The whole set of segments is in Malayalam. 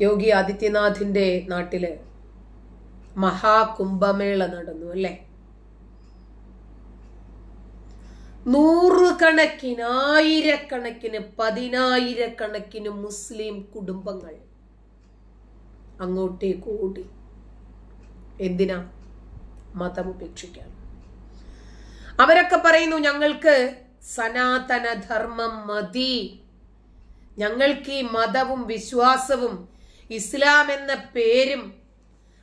യോഗി ആദിത്യനാഥിന്റെ നാട്ടിൽ മഹാകുംഭമേള നടന്നു അല്ലേ? നൂറുകണക്കിന് ആയിരക്കണക്കിന് പതിനായിരക്കണക്കിന് മുസ്ലിം കുടുംബങ്ങൾ അങ്ങോട്ടേക്ക് ഓടി എന്തിനാ? മതം ഉപേക്ഷിക്കാൻ അവരൊക്കെ പറയുന്നു ഞങ്ങൾക്ക് സനാതന ധർമ്മം മതി. ഞങ്ങൾക്ക് ഈ മതവും വിശ്വാസവും ഇസ്ലാം എന്ന പേരും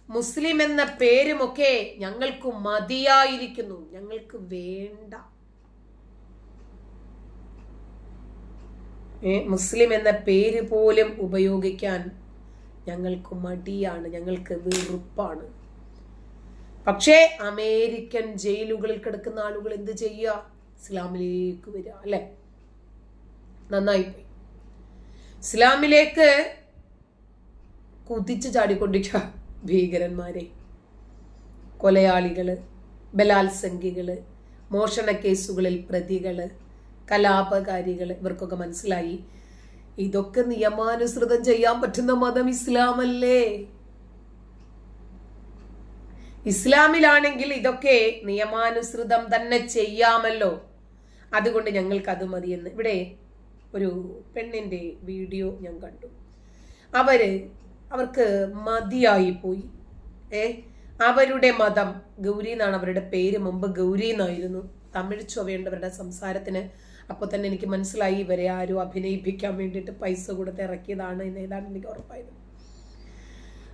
മുസ്ലിം എന്ന പേരുമൊക്കെ ഞങ്ങൾക്ക് മതിയായിരിക്കുന്നു. ഞങ്ങൾക്ക് വേണ്ട. മുസ്ലിം എന്ന പേര് പോലും ഉപയോഗിക്കാൻ ഞങ്ങൾക്ക് മടിയാണ്. ഞങ്ങൾക്ക് വെറുപ്പാണ്. പക്ഷേ അമേരിക്കൻ ജയിലുകളിൽ കിടക്കുന്ന ആളുകൾ എന്ത് ചെയ്യുക? ഇസ്ലാമിലേക്ക് വരിക അല്ലെ? നന്നായി പോയി. ഇസ്ലാമിലേക്ക് കുതിച്ചു ചാടിക്കൊണ്ടിരിക്കുക ഭീകരന്മാരെ. ബലാത്സംഗികൾ മോഷണ കേസുകളിൽ പ്രതികൾ കലാപകാരികൾ. ഇവർക്കൊക്കെ മനസ്സിലായി. ഇതൊക്കെ നിയമാനുസൃതം ചെയ്യാൻ പറ്റുന്ന മതം ഇസ്ലാമല്ലേ? ഇസ്ലാമിലാണെങ്കിൽ ഇതൊക്കെ നിയമാനുസൃതം തന്നെ ചെയ്യാമല്ലോ. അതുകൊണ്ട് ഞങ്ങൾക്ക് അത് മതിയെന്ന്. ഇവിടെ ഒരു പെണ്ണിന്റെ വീഡിയോ ഞാൻ കണ്ടു. അവർ അവർക്ക് മതിയായി പോയി. ഏ? അവരുടെ മതം ഗൗരി എന്നാണ് അവരുടെ പേര്. മുമ്പ് ഗൗരി എന്നായിരുന്നു. തമിഴ് ചൊവ്വേണ്ടവരുടെ സംസാരത്തിന് അപ്പോൾ തന്നെ എനിക്ക് മനസ്സിലായി ഇവരെ ആരും അഭിനയിപ്പിക്കാൻ വേണ്ടിയിട്ട് പൈസ കൊടുത്ത് ഇറക്കിയതാണ് എന്ന് ഏതാണ് എനിക്ക് ഉറപ്പായത്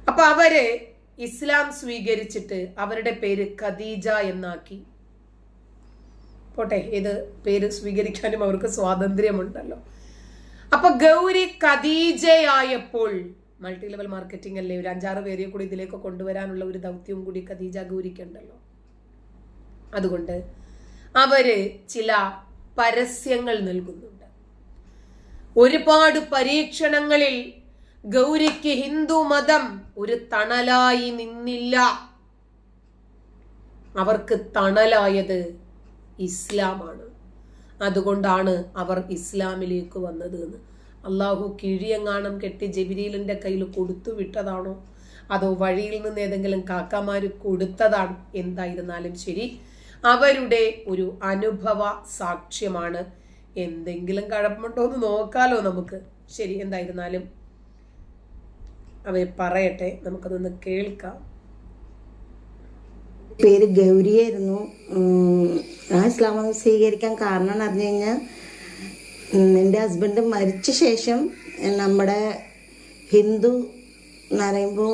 അപ്പോൾ അവരെ ഇസ്ലാം സ്വീകരിച്ചിട്ട് അവരുടെ പേര് ഖദീജ എന്നാക്കി. പോട്ടെ ഏത് പേര് സ്വീകരിക്കാനും അവർക്ക് സ്വാതന്ത്ര്യമുണ്ടല്ലോ. അപ്പൊ ഗൗരി ഖദീജയായപ്പോൾ മൾട്ടി ലെവൽ മാർക്കറ്റിംഗ് അല്ലേ? ഒരു അഞ്ചാറ് പേരെ കൂടി ഇതിലേക്ക് കൊണ്ടുവരാനുള്ള ഒരു ദൗത്യവും കൂടി ഖദീജ ഗൗരിക്കുണ്ടല്ലോ. അതുകൊണ്ട് അവർ ചില പരസ്യങ്ങൾ നൽകുന്നുണ്ട്. ഒരുപാട് പരീക്ഷണങ്ങളിൽ ഗൗരിക്ക് ഹിന്ദു മതം ഒരു തണലായി നിന്നില്ല. അവർക്ക് തണലായത് ഇസ്ലാമാണ്. അതുകൊണ്ടാണ് അവർ ഇസ്ലാമിലേക്ക് വന്നത് എന്ന് അള്ളാഹു കിഴിയങ്ങാണം കെട്ടി ജബിരീലിന്റെ കയ്യിൽ കൊടുത്തു വിട്ടതാണോ? അതോ വഴിയിൽ നിന്ന് ഏതെങ്കിലും കാക്കമാര് കൊടുത്തതാണ്? എന്തായിരുന്നാലും ശരി അവരുടെ ഒരു അനുഭവ സാക്ഷ്യമാണ്. എന്തെങ്കിലും കഴപ്പമുണ്ടോ എന്ന് നോക്കാലോ നമുക്ക്. ശരി എന്തായിരുന്നാലും. അവർ പറയട്ടെ നമുക്കതൊന്ന് കേൾക്കാം. പേര് ഗൗരിയായിരുന്നു. ആ ഞാൻ ഇസ്ലാം സ്വീകരിക്കാൻ കാരണം എന്ന് പറഞ്ഞു കഴിഞ്ഞാൽ എന്റെ ഹസ്ബൻഡ് മരിച്ച ശേഷം നമ്മുടെ ഹിന്ദു എന്ന് പറയുമ്പോൾ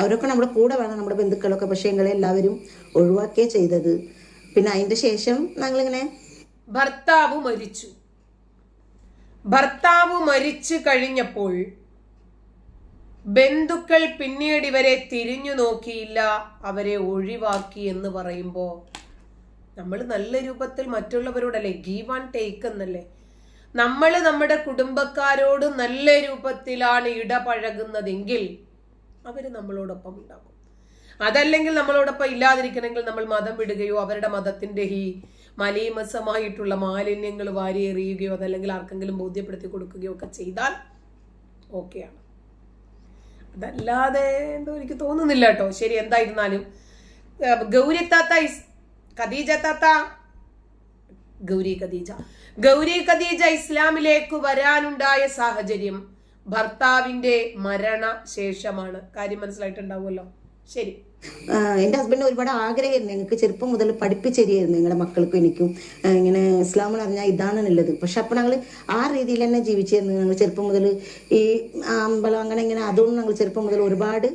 അവരൊക്കെ നമ്മുടെ കൂടെ വേണം നമ്മുടെ ബന്ധുക്കളൊക്കെ. പക്ഷേ ഞങ്ങളെ എല്ലാവരും ഒഴിവാക്കിയേ ചെയ്തത്. പിന്നെ അതിന്റെ ശേഷം ഞങ്ങളിങ്ങനെ ഭർത്താവ് മരിച്ചു. ഭർത്താവ് മരിച്ചു കഴിഞ്ഞപ്പോൾ ബന്ധുക്കൾ പിന്നീട് ഇവരെ തിരിഞ്ഞു നോക്കിയില്ല അവരെ ഒഴിവാക്കി എന്ന് പറയുമ്പോൾ നമ്മൾ നല്ല രൂപത്തിൽ മറ്റുള്ളവരോടല്ലേ? ഗീവ് ആൻഡ് ടേക്ക് എന്നല്ലേ? നമ്മൾ നമ്മുടെ കുടുംബക്കാരോട് നല്ല രൂപത്തിലാണ് ഇടപഴകുന്നതെങ്കിൽ അവർ നമ്മളോടൊപ്പം ഉണ്ടാകും. അതല്ലെങ്കിൽ നമ്മളോടൊപ്പം ഇല്ലാതിരിക്കണമെങ്കിൽ നമ്മൾ മതം വിടുകയോ അവരുടെ മതത്തിന്റെ ഈ മലീമസമായിട്ടുള്ള മാലിന്യങ്ങൾ വാരി എറിയുകയോ അതല്ലെങ്കിൽ ആർക്കെങ്കിലും ബോധ്യപ്പെടുത്തി കൊടുക്കുകയോ ഒക്കെ ചെയ്താൽ ഓക്കെയാണ് അതല്ലാതെ എന്തോ എനിക്ക് തോന്നുന്നില്ല കേട്ടോ. ശരി എന്തായിരുന്നാലും. ഗൗരി താത്ത ഇസ് ഖദീജ താത്ത. ഗൗരി ഖദീജ. ഗൗരി ഖദീജ ഇസ്ലാമിലേക്ക് വരാനുണ്ടായ സാഹചര്യം ഭർത്താവിന്റെ മരണ ശേഷമാണ് കാര്യം മനസ്സിലായിട്ടുണ്ടാവുമല്ലോ? ശരി. എന്റെ എന്റെ ഹസ്ബൻഡ് ഒരുപാട് ആഗ്രഹമായിരുന്നു. ഞങ്ങൾക്ക് ചെറുപ്പം മുതൽ പഠിപ്പിച്ചരിയായിരുന്നു ഞങ്ങളുടെ മക്കൾക്കും എനിക്കും. ഇങ്ങനെ ഇസ്ലാം എന്ന് പറഞ്ഞാൽ ഇതാണെന്നുള്ളത് പക്ഷെ അപ്പോൾ ഞങ്ങൾ ആ രീതിയിൽ തന്നെ ജീവിച്ചിരുന്നു. ഞങ്ങൾ ചെറുപ്പം മുതൽ ഈ അമ്പലം അങ്ങനെ ഇങ്ങനെ അതുകൊണ്ട് ഞങ്ങൾ ചെറുപ്പം മുതൽ ഒരുപാട്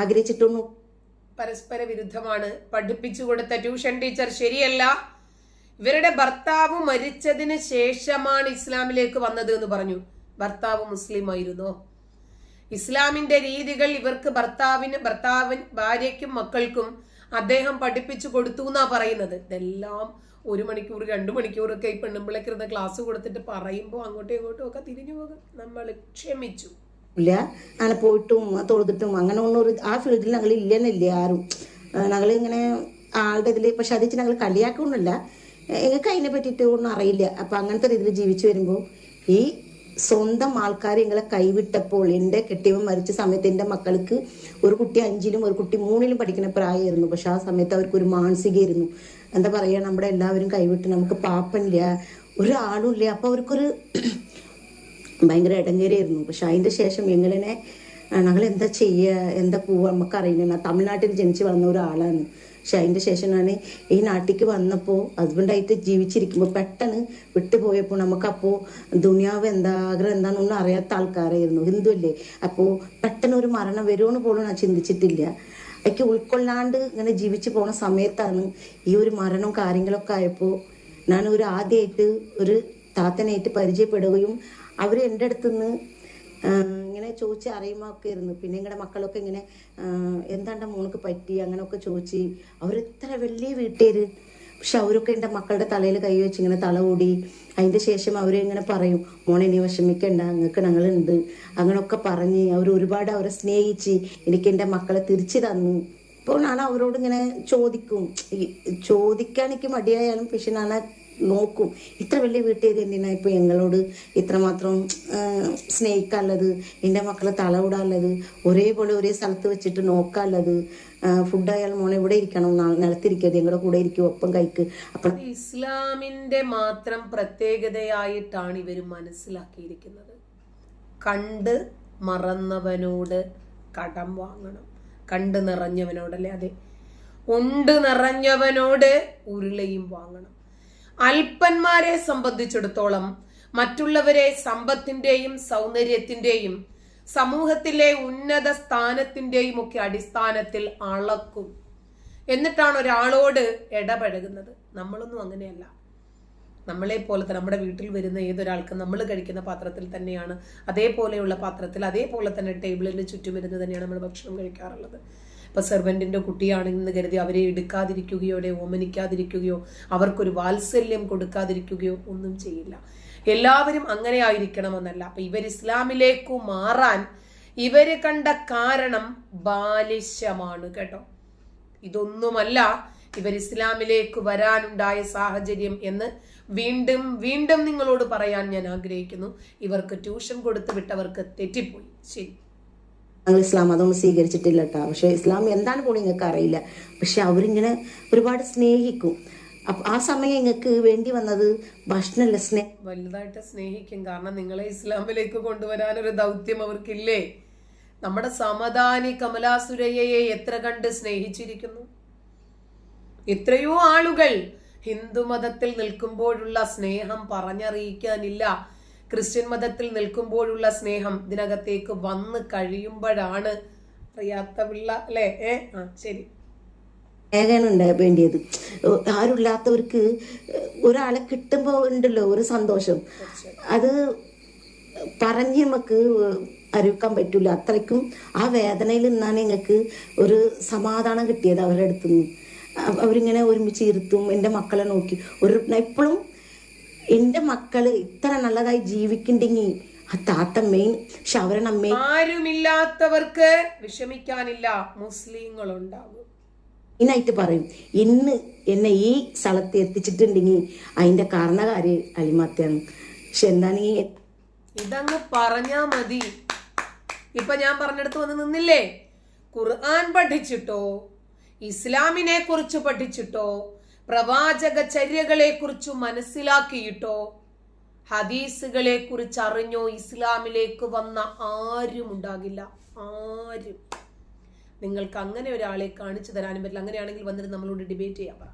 ആഗ്രഹിച്ചിട്ടൊന്നും പരസ്പര വിരുദ്ധമാണ് പഠിപ്പിച്ചു കൊടുത്ത ട്യൂഷൻ ടീച്ചർ ശരിയല്ല. ഇവരുടെ ഭർത്താവ് മരിച്ചതിന് ശേഷമാണ് ഇസ്ലാമിലേക്ക് വന്നത് എന്ന് പറഞ്ഞു. ഭർത്താവ് മുസ്ലിം ആയിരുന്നു. ഇസ്ലാമിന്റെ രീതികൾ ഇവർക്ക് ഭർത്താവിന് ഭർത്താവിന് ഭാര്യയ്ക്കും മക്കൾക്കും അദ്ദേഹം പഠിപ്പിച്ചു കൊടുത്തു എന്നാ പറയുന്നത്. ഇതെല്ലാം ഒരു മണിക്കൂർ രണ്ടു മണിക്കൂറൊക്കെ ഈ പെണ്ണുമ്പിളേക്ക് ഇരുന്ന ക്ലാസ് കൊടുത്തിട്ട് പറയുമ്പോൾ അങ്ങോട്ടും ഇങ്ങോട്ടും ഒക്കെ തിരിഞ്ഞു പോകും. നമ്മൾ ക്ഷമിച്ചു. ഇല്ല. അങ്ങനെ പോയിട്ടും തൊഴുതിട്ടും അങ്ങനെ ഒന്നും ആ ഫീൽഡിൽ ഞങ്ങൾ ഇല്ലെന്നില്ല ആരും. ഞങ്ങൾ ഇങ്ങനെ ആളുടെ ഇതിൽ പക്ഷെ അത് ഞങ്ങൾ കളിയാക്കൊന്നുമില്ല. ഞങ്ങൾക്ക് അതിനെ പറ്റിയിട്ട് ഒന്നും അറിയില്ല. അപ്പം അങ്ങനത്തെ രീതിയിൽ ജീവിച്ചു വരുമ്പോൾ ഈ സ്വന്തം ആൾക്കാർ ഇങ്ങളെ കൈവിട്ടപ്പോൾ എന്റെ കെട്ടിയവൻ മരിച്ച സമയത്ത് എന്റെ മക്കൾക്ക് ഒരു കുട്ടി അഞ്ചിലും ഒരു കുട്ടി മൂന്നിലും പഠിക്കുന്ന പ്രായമായിരുന്നു പക്ഷെ ആ സമയത്ത് അവർക്ക് ഒരു മാനസികമായിരുന്നു എന്താ പറയുക നമ്മുടെ എല്ലാവരും കൈവിട്ട് നമുക്ക് പാപ്പനില്ല ഒരാളും ഇല്ല. അപ്പോൾ അവർക്കൊരു ഭയങ്കര ഇടങ്ങേരായിരുന്നു പക്ഷെ അതിന്റെ ശേഷം എങ്ങനെ ഞങ്ങൾ എന്താ ചെയ്യുക എന്താ പോവുക അറിയുന്ന തമിഴ്നാട്ടിൽ ജനിച്ചു വളർന്ന ഒരാളാണ്. പക്ഷെ അതിന്റെ ശേഷം ഞാൻ ഈ നാട്ടിലേക്ക് വന്നപ്പോൾ ഹസ്ബൻഡായിട്ട് ജീവിച്ചിരിക്കുമ്പോൾ പെട്ടെന്ന് വിട്ടുപോയപ്പോൾ നമുക്കപ്പോൾ ദുനിയാവ് എന്താ ആഗ്രഹം എന്താണെന്നൊന്നും അറിയാത്ത ആൾക്കാരായിരുന്നു. ഹിന്ദു അല്ലേ അപ്പോൾ പെട്ടെന്ന് ഒരു മരണം വരുമെന്ന് പോലും ഞാൻ ചിന്തിച്ചിട്ടില്ല. എനിക്ക് ഉൾക്കൊള്ളാണ്ട് ഇങ്ങനെ ജീവിച്ചു പോണ സമയത്താണ് ഈ ഒരു മരണവും കാര്യങ്ങളൊക്കെ ആയപ്പോൾ ഞാൻ ഒരു ആദ്യമായിട്ട് ഒരു താത്തനായിട്ട് പരിചയപ്പെടുകയും അവർ എന്റെ അടുത്ത് നിന്ന് ഇങ്ങനെ ചോദിച്ച് അറിയുമ്പോൾ ഒക്കെ ഇരുന്നു പിന്നെ ഇങ്ങടെ മക്കളൊക്കെ ഇങ്ങനെ എന്താണ്ട മോൾക്ക് പറ്റി? അങ്ങനെയൊക്കെ ചോദിച്ച്. അവരെത്ര വലിയ വീട്ടുകാര്. പക്ഷെ അവരൊക്കെ എന്റെ മക്കളുടെ തലയിൽ കൈ വെച്ച് ഇങ്ങനെ തല ഓടി. അതിന്റെ ശേഷം അവർ ഇങ്ങനെ പറയും മോനെ നീ വിഷമിക്കണ്ട. നിങ്ങൾക്ക് ഞങ്ങളുണ്ട്. അങ്ങനെയൊക്കെ പറഞ്ഞ് അവർ ഒരുപാട് അവരെ സ്നേഹിച്ച് എനിക്ക് എന്റെ മക്കളെ തിരിച്ചു തന്നു. ഇപ്പോൾ ഞാൻ അവരോട് ഇങ്ങനെ ചോദിക്കും. ചോദിക്കാൻ എനിക്ക് മടിയായാലും പക്ഷെ ഞാൻ നോക്കും. ഇത്ര വലിയ വീട്ടുകാർ എന്തിനാ ഇപ്പോൾ ഞങ്ങളോട് ഇത്രമാത്രം സ്നേഹിക്കാനുള്ളത്? എന്റെ മക്കളെ തളവിടാനുള്ളത് ഒരേപോലെ ഒരേ സ്ഥലത്ത് വെച്ചിട്ട് നോക്കാനുള്ളത്? ഫുഡായാലും മോളെ ഇവിടെ ഇരിക്കണം നിലത്തിരിക്കരുത് ഞങ്ങളുടെ കൂടെ ഇരിക്കും ഒപ്പം കഴിക്ക്. അപ്പം ഇസ്ലാമിന്റെ മാത്രം പ്രത്യേകതയായിട്ടാണ് ഇവർ മനസ്സിലാക്കിയിരിക്കുന്നത്. കണ്ട് മറന്നവനോട് കടം വാങ്ങണം. കണ്ട് നിറഞ്ഞവനോടല്ലേ? അതെ. ഉണ്ട് നിറഞ്ഞവനോട് ഉരുളയും വാങ്ങണം. അല്പന്മാരെ സംബന്ധിച്ചിടത്തോളം മറ്റുള്ളവരെ സമ്പത്തിന്റെയും സൗന്ദര്യത്തിന്റെയും സമൂഹത്തിലെ ഉന്നത സ്ഥാനത്തിന്റെയും ഒക്കെ അടിസ്ഥാനത്തിൽ അളക്കും. എന്നിട്ടാണ് ഒരാളോട് ഇടപഴകുന്നത്. നമ്മളൊന്നും അങ്ങനെയല്ല. നമ്മളെ പോലെ തന്നെ നമ്മുടെ വീട്ടിൽ വരുന്ന ഏതൊരാൾക്കും നമ്മൾ കഴിക്കുന്ന പാത്രത്തിൽ തന്നെയാണ്. അതേപോലെയുള്ള പാത്രത്തിൽ അതേപോലെ തന്നെ ടേബിളിന് ചുറ്റും ഇരുന്ന് തന്നെയാണ് നമ്മൾ ഭക്ഷണം കഴിക്കാറുള്ളത്. ഇപ്പൊ സെർവന്റിന്റെ കുട്ടിയാണെന്ന് കരുതി അവരെ എടുക്കാതിരിക്കുകയോ അവരെ ഓമനിക്കാതിരിക്കുകയോ അവർക്കൊരു വാത്സല്യം കൊടുക്കാതിരിക്കുകയോ ഒന്നും ചെയ്യില്ല. എല്ലാവരും അങ്ങനെ ആയിരിക്കണമെന്നല്ല. അപ്പൊ ഇവർ ഇസ്ലാമിലേക്ക് മാറാൻ ഇവർ കണ്ട കാരണം ബാലിശ്യമാണ് കേട്ടോ. ഇതൊന്നുമല്ല ഇവർ ഇസ്ലാമിലേക്ക് വരാനുണ്ടായ സാഹചര്യം എന്ന് വീണ്ടും വീണ്ടും നിങ്ങളോട് പറയാൻ ഞാൻ ആഗ്രഹിക്കുന്നു. ഇവർക്ക് ട്യൂഷൻ കൊടുത്തു വിട്ടവർക്ക് തെറ്റിപ്പോയി. ശരി. ഞങ്ങൾ ഇസ്ലാം അതൊന്നും സ്വീകരിച്ചിട്ടില്ല കേട്ടോ പക്ഷെ ഇസ്ലാം എന്താണ് പോലും നിങ്ങൾക്ക് അറിയില്ല പക്ഷെ അവരിങ്ങനെ ഒരുപാട് സ്നേഹിക്കും. അപ്പൊ ആ സമയം നിങ്ങൾക്ക് വേണ്ടി വന്നത് ഭക്ഷണമല്ല സ്നേഹ വലുതായിട്ട് സ്നേഹിക്കും. കാരണം നിങ്ങളെ ഇസ്ലാമിലേക്ക് കൊണ്ടുവരാൻ ഒരു ദൗത്യം അവർക്കില്ലേ? നമ്മുടെ സമദാനി കമലാസുരയ്യയെ എത്ര കണ്ട് സ്നേഹിച്ചിരിക്കുന്നു? എത്രയോ ആളുകൾ ഹിന്ദു മതത്തിൽ നിൽക്കുമ്പോഴുള്ള സ്നേഹം പറഞ്ഞറിയിക്കാനില്ല. ക്രിസ്ത്യൻ മതത്തിൽ നിൽക്കുമ്പോഴുള്ള സ്നേഹം ഇതിനകത്തേക്ക് വന്ന് കഴിയുമ്പോഴാണ് അറിയാത്ത പിള്ള അല്ലേ? ഏ? ആ ശരി. ഉണ്ടായ വേണ്ടിയത്. ആരുമില്ലാത്തവർക്ക് ഒരാളെ കിട്ടുമ്പോൾ ഉണ്ടല്ലോ ഒരു സന്തോഷം. അത് പറഞ്ഞ് നമുക്ക് അറിയിക്കാൻ പറ്റില്ല അത്രയ്ക്കും ആ വേദനയിൽ നിന്നാണ് ഞങ്ങൾക്ക് ഒരു സമാധാനം കിട്ടിയത് അവരുടെ അടുത്തുനിന്ന്. അവ- അവരിങ്ങനെ ഒരുമിച്ച് ഇരുത്തും. എന്റെ മക്കളെ നോക്കി. ഒരു എപ്പോഴും എന്റെ മക്കൾ ഇത്ര നല്ലതായി ജീവിക്കണ്ടെങ്കിൽ ആ താത്തമ്മയും ശവരണമ്മയും ആരുമില്ലാത്തവർക്ക് വിഷമിക്കാനില്ല. മുസ്ലിങ്ങളുണ്ടാകും. ഇന്നായിട്ട് പറയും ഇന്ന് എന്നെ ഈ സ്ഥലത്ത് എത്തിച്ചിട്ടുണ്ടെങ്കിൽ അതിന്റെ കാരണകാര് അലിമാത്തയാണ് പക്ഷെ എന്താണെങ്കിൽ ഇതങ്ങ് പറഞ്ഞാ മതി. ഇപ്പൊ ഞാൻ പറഞ്ഞെടുത്ത് വന്ന് നിന്നില്ലേ? ഖുർആൻ പഠിച്ചിട്ടോ? ഇസ്ലാമിനെ കുറിച്ച് പഠിച്ചിട്ടോ? പ്രവാചക ചര്യകളെ കുറിച്ച് മനസ്സിലാക്കിയിട്ടോ? ഹദീസുകളെ കുറിച്ച് അറിഞ്ഞോ? ഇസ്ലാമിലേക്ക് വന്ന ആരും ഉണ്ടാകില്ല. ആരും. നിങ്ങൾക്ക് അങ്ങനെ ഒരാളെ കാണിച്ചു തരാനും പറ്റില്ല. അങ്ങനെയാണെങ്കിൽ വന്നിട്ട് നമ്മളോട് ഡിബേറ്റ് ചെയ്യാൻ പറ.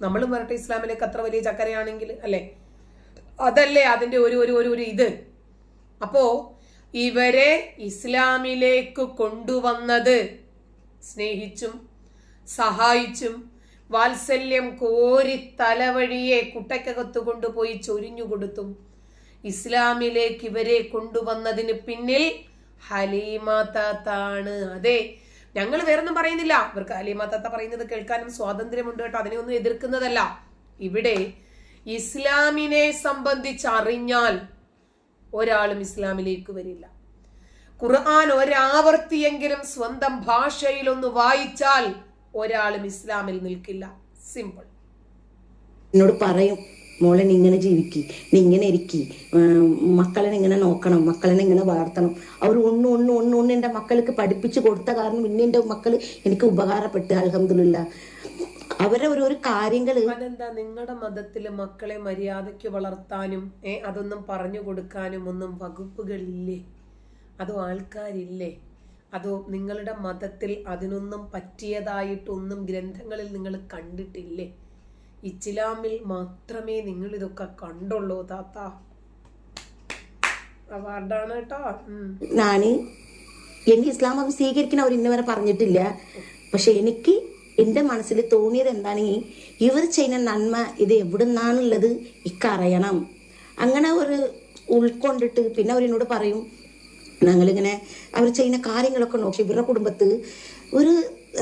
നമ്മളും വരട്ടെ ഇസ്ലാമിലേക്ക് അത്ര വലിയ ചക്കരയാണെങ്കിൽ അല്ലേ? അതല്ലേ അതിന്റെ ഒരു ഒരു ഒരു ഒരു ഇത്. അപ്പോ ഇവരെ ഇസ്ലാമിലേക്ക് കൊണ്ടുവന്നത് സ്നേഹിച്ചും സഹായിച്ചും വാത്സല്യം കോരി തലവഴിയെ കുട്ടയ്ക്കകത്ത് കൊണ്ടുപോയി ചൊരിഞ്ഞു കൊടുത്തു ഇസ്ലാമിലേക്ക് ഇവരെ കൊണ്ടുവന്നതിന് പിന്നിൽ ഹലീമ താത്താണ്. അതെ ഞങ്ങൾ വേറൊന്നും പറയുന്നില്ല. ഇവർക്ക് ഹലീമ താത്ത പറയുന്നത് കേൾക്കാനും സ്വാതന്ത്ര്യമുണ്ട് കേട്ടോ. അതിനെയൊന്നും എതിർക്കുന്നതല്ല. ഇവിടെ ഇസ്ലാമിനെ സംബന്ധിച്ച് അറിഞ്ഞാൽ ഒരാളും ഇസ്ലാമിലേക്ക് വരില്ല. ഖുർആൻ ഒരാവർത്തിയെങ്കിലും സ്വന്തം ഭാഷയിലൊന്ന് വായിച്ചാൽ ഒരാളും ഇസ്ലാമിൽ നിൽക്കില്ല. സിമ്പിൾ എന്നോട് പറയും മോളെ ഇങ്ങനെ ജീവിക്കി നീ ഇങ്ങനെ ഇരിക്കി മക്കളെ ഇങ്ങനെ നോക്കണം മക്കളെ ഇങ്ങനെ വളർത്തണം. അവർ ഒന്ന് ഒന്ന് ഒന്ന് ഒന്ന് എന്റെ മക്കൾക്ക് പഠിപ്പിച്ചു കൊടുത്ത കാരണം ഇന്ന് എന്റെ മക്കൾ എനിക്ക് ഉപകാരപ്പെട്ട് അലഹമില്ല അവരെ ഒരു ഒരു എന്താ അതെന്താ? നിങ്ങളുടെ മതത്തിൽ മക്കളെ മര്യാദയ്ക്ക് വളർത്താനും ഏ അതൊന്നും പറഞ്ഞു കൊടുക്കാനും ഒന്നും വകുപ്പുകളില്ലേ? അതോ ആൾക്കാരില്ലേ? അതോ നിങ്ങളുടെ മതത്തിൽ അതിനൊന്നും പറ്റിയതായിട്ടൊന്നും ഗ്രന്ഥങ്ങളിൽ നിങ്ങൾ കണ്ടിട്ടില്ലേ? ഇച്ചിലാമിൽ മാത്രമേ നിങ്ങൾ ഇതൊക്കെ കണ്ടുള്ളൂ താത്ത. അവാർഡാണ് കേട്ടോ. നാണി എനിക്ക് ഇസ്ലാം മതം സ്വീകരിക്കണം അവർ ഇന്നുവരെ പറഞ്ഞിട്ടില്ല. പക്ഷെ എനിക്ക് എന്റെ മനസ്സിൽ തോന്നിയത് എന്താണെങ്കിൽ ഇവർ ചെയ്യുന്ന നന്മ ഇത് എവിടുന്നാണുള്ളത് ഇക്കറിയണം. അങ്ങനെ ഒരു ഉൾക്കൊണ്ടിട്ട് പിന്നെ അവരെന്നോട് പറയും ഞങ്ങളിങ്ങനെ അവർ ചെയ്യുന്ന കാര്യങ്ങളൊക്കെ നോക്കി ഇവരുടെ കുടുംബത്ത് ഒരു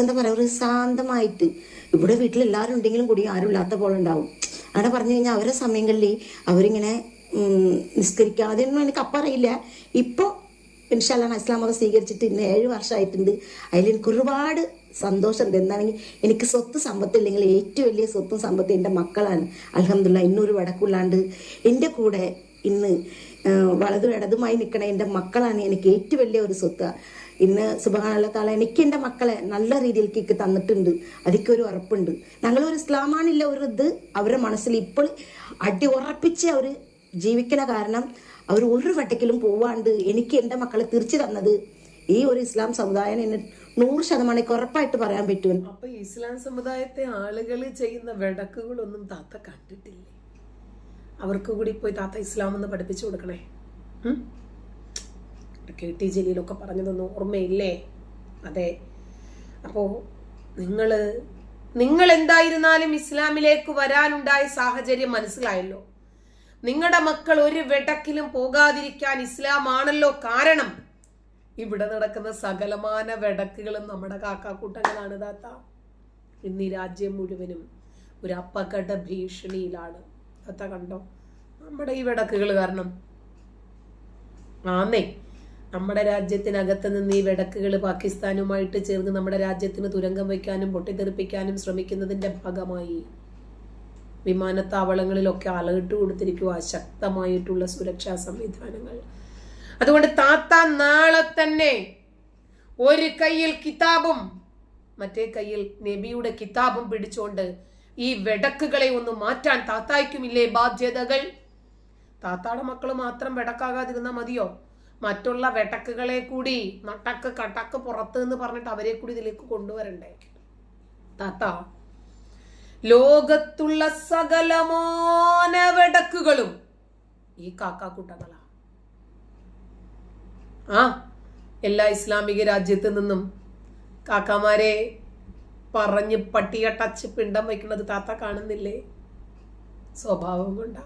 എന്താ പറയുക ഒരു ശാന്തമായിട്ട് ഇവിടെ വീട്ടിൽ എല്ലാവരും ഉണ്ടെങ്കിലും കൂടി ആരും ഇല്ലാത്ത പോലെ ഉണ്ടാവും. അവിടെ പറഞ്ഞു കഴിഞ്ഞാൽ അവരെ സമയങ്ങളിൽ അവരിങ്ങനെ നിസ്കരിക്കുക നിസ്കരിക്കാതെയൊന്നും എനിക്ക് അപ്പം അറിയില്ല. ഇപ്പോൾ ഇൻഷാല്ല ഇസ്ലാം മതം സ്വീകരിച്ചിട്ട് ഇന്ന് ഏഴ് വർഷമായിട്ടുണ്ട്. അതിൽ എനിക്ക് ഒരുപാട് സന്തോഷമുണ്ട് എന്താണെങ്കിൽ എനിക്ക് സ്വത്ത് സമ്പത്തില്ലെങ്കിൽ ഏറ്റവും വലിയ സ്വത്തും സമ്പത്തും എന്റെ മക്കളാണ്. അലഹമില്ല ഇന്നൊരു വടക്കുള്ളാണ്ട് എന്റെ കൂടെ ഇന്ന് വലതും ഇടതുമായി നിൽക്കണ എന്റെ മക്കളാണ് എനിക്ക് ഏറ്റവും വലിയ ഒരു സ്വത്ത്. ഇന്ന് സുബഹാനുള്ള താള എനിക്ക് എന്റെ മക്കളെ നല്ല രീതിയിലേക്ക് തന്നിട്ടുണ്ട്. അതിക്കൊരു ഉറപ്പുണ്ട്. ഞങ്ങളൊരു ഇസ്ലാമാണില്ല ഒരു ഇത്. അവരുടെ മനസ്സിൽ ഇപ്പോൾ അടി ഉറപ്പിച്ച് അവർ ജീവിക്കണ കാരണം അവർ ഒരു വട്ടക്കിലും പോവാണ്ട് എനിക്ക് എന്റെ മക്കളെ തിരിച്ചു തന്നത്. ഈ ഒരു ഇസ്ലാം സമുദായം എന്നെ നൂറ് ശതമാനം ഉറപ്പായിട്ട് പറയാൻ പറ്റുമെന്ന് അപ്പൊ ഇസ്ലാം സമുദായത്തെ ആളുകൾ ചെയ്യുന്ന വിടക്കുകളൊന്നും താത്ത കണ്ടിട്ടില്ലേ? അവർക്ക് കൂടി പോയി താത്ത ഇസ്ലാം എന്ന് പഠിപ്പിച്ചു കൊടുക്കണേ? കെ ടി ജലീലൊക്കെ പറഞ്ഞതൊന്നും ഓർമ്മയില്ലേ? അതെ. അപ്പോ നിങ്ങൾ നിങ്ങൾ എന്തായിരുന്നാലും ഇസ്ലാമിലേക്ക് വരാനുണ്ടായ സാഹചര്യം മനസ്സിലായല്ലോ. നിങ്ങളുടെ മക്കൾ ഒരു വെടക്കിലും പോകാതിരിക്കാൻ ഇസ്ലാം ആണല്ലോ കാരണം. ഇവിടെ നടക്കുന്ന സകലമാന വെടക്കുകളും നമ്മുടെ കാക്കാക്കൂട്ടങ്ങളാണ് താത്ത. ഇന്ന് ഈ രാജ്യം മുഴുവനും ഒരു അപകട ഭീഷണിയിലാണ്. താത്ത കണ്ടോ? നമ്മുടെ ഈ വിടക്കുകൾ കാരണം. ആന്നേ. നമ്മുടെ രാജ്യത്തിനകത്ത് നിന്ന് ഈ വിടക്കുകൾ പാകിസ്ഥാനുമായിട്ട് ചേർന്ന് നമ്മുടെ രാജ്യത്തിന് തുരങ്കം വയ്ക്കാനും പൊട്ടിത്തെറിപ്പിക്കാനും ശ്രമിക്കുന്നതിന്റെ ഭാഗമായി വിമാനത്താവളങ്ങളിലൊക്കെ അലർട്ട് കൊടുത്തിരിക്കുക ശക്തമായിട്ടുള്ള സുരക്ഷാ സംവിധാനങ്ങൾ. അതുകൊണ്ട് താത്ത നാളെ തന്നെ ഒരു കയ്യിൽ കിതാബും മറ്റേ കയ്യിൽ നബിയുടെ കിതാബും പിടിച്ചുകൊണ്ട് ഈ വെടക്കുകളെ ഒന്ന് മാറ്റാൻ താത്തായ്ക്കുമില്ലേ ബാധ്യതകൾ? താത്താടെ മക്കൾ മാത്രം വെടക്കാകാതിരുന്നാൽ മതിയോ? മറ്റുള്ള വെടക്കുകളെ കൂടി നട്ടക്ക് കട്ടക്ക് പുറത്ത് എന്ന് പറഞ്ഞിട്ട് അവരെ കൂടി ഇതിലേക്ക് കൊണ്ടുവരണ്ടേ? താത്ത ലോകത്തുള്ള സകലമാന വെടക്കുകളും ഈ കാക്കാക്കൂട്ടങ്ങളാ. ആ എല്ലാ ഇസ്ലാമിക രാജ്യത്ത് നിന്നും കാക്കാമാരെ പറഞ്ഞ് പട്ടിയെ ടച്ച് പിണ്ടം വയ്ക്കുന്നത് താത്ത കാണുന്നില്ലേ? സ്വഭാവം കൊണ്ടാ.